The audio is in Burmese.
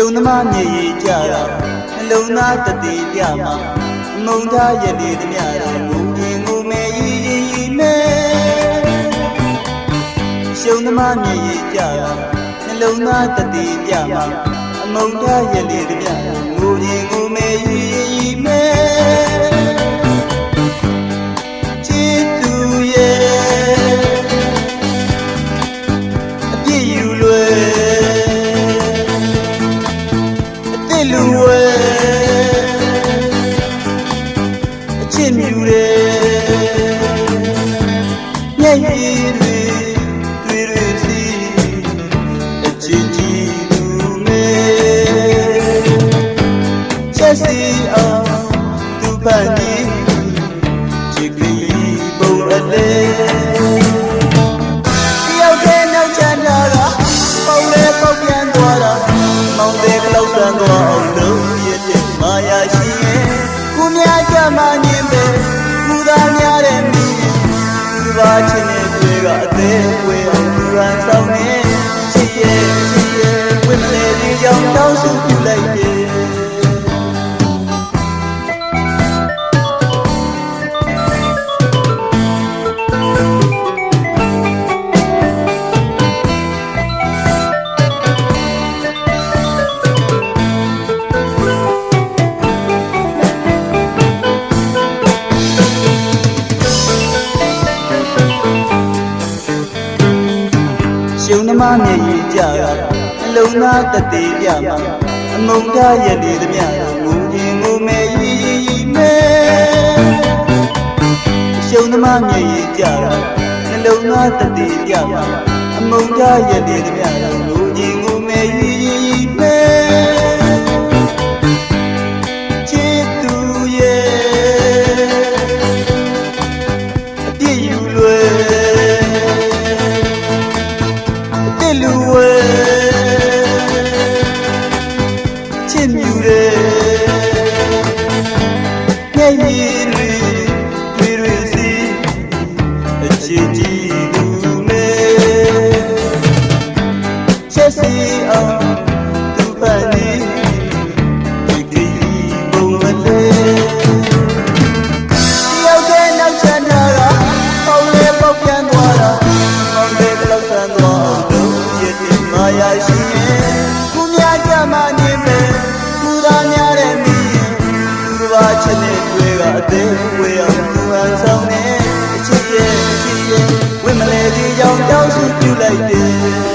ရှုံသမားမြေကြီးကြတာနှလုံးသားတတိပြမှာမုံသားရည်လေးသမျှတော့ငုံရင်ငုံမဲ့ရည်ရည်ရည်မဲ့ရှုံသမားမြေကြီးကြတာနှလုံးသားတတိပြမှာအမုံသားရည်လေးသမျှ လူဝဲအချစ်မြူတယ်ညံ့ရည်တွေတွေ့ရစီအချစ်ကြီးလူမဲချက်စီအောင်သူပန်ကြီးချစ်ကလေးပုံအလဲတယောက်တည်းနောက်ချမ်းသာတာပေါက်လဲပေါက်ပြန်သွားတာမောင်တဲ့က မားမြေကြီးကြတာအလုံးသားတသေးပြမှာအမုံသားရည်လေးသမျှငုံရင်ငုံမဲ့ရည်ရည်ရည်မဲ့ရှုံသမားမြေကြီးကြတာနှလုံးသားတသေးပြမှာအမုံသားရည်လေးသမျှငုံရင်ငုံ ညည်ရည်တွေတွေတွေစီအချစ်ကြီးလူမဲချက်စီအောင် သေးဝေအောင်သူဟန်ဆောင်နေအချစ်ရဲ့အချစ်ရဲ့ဝိမလဲဒီကြောင့်တောင်းစုပြုလိုက်တယ်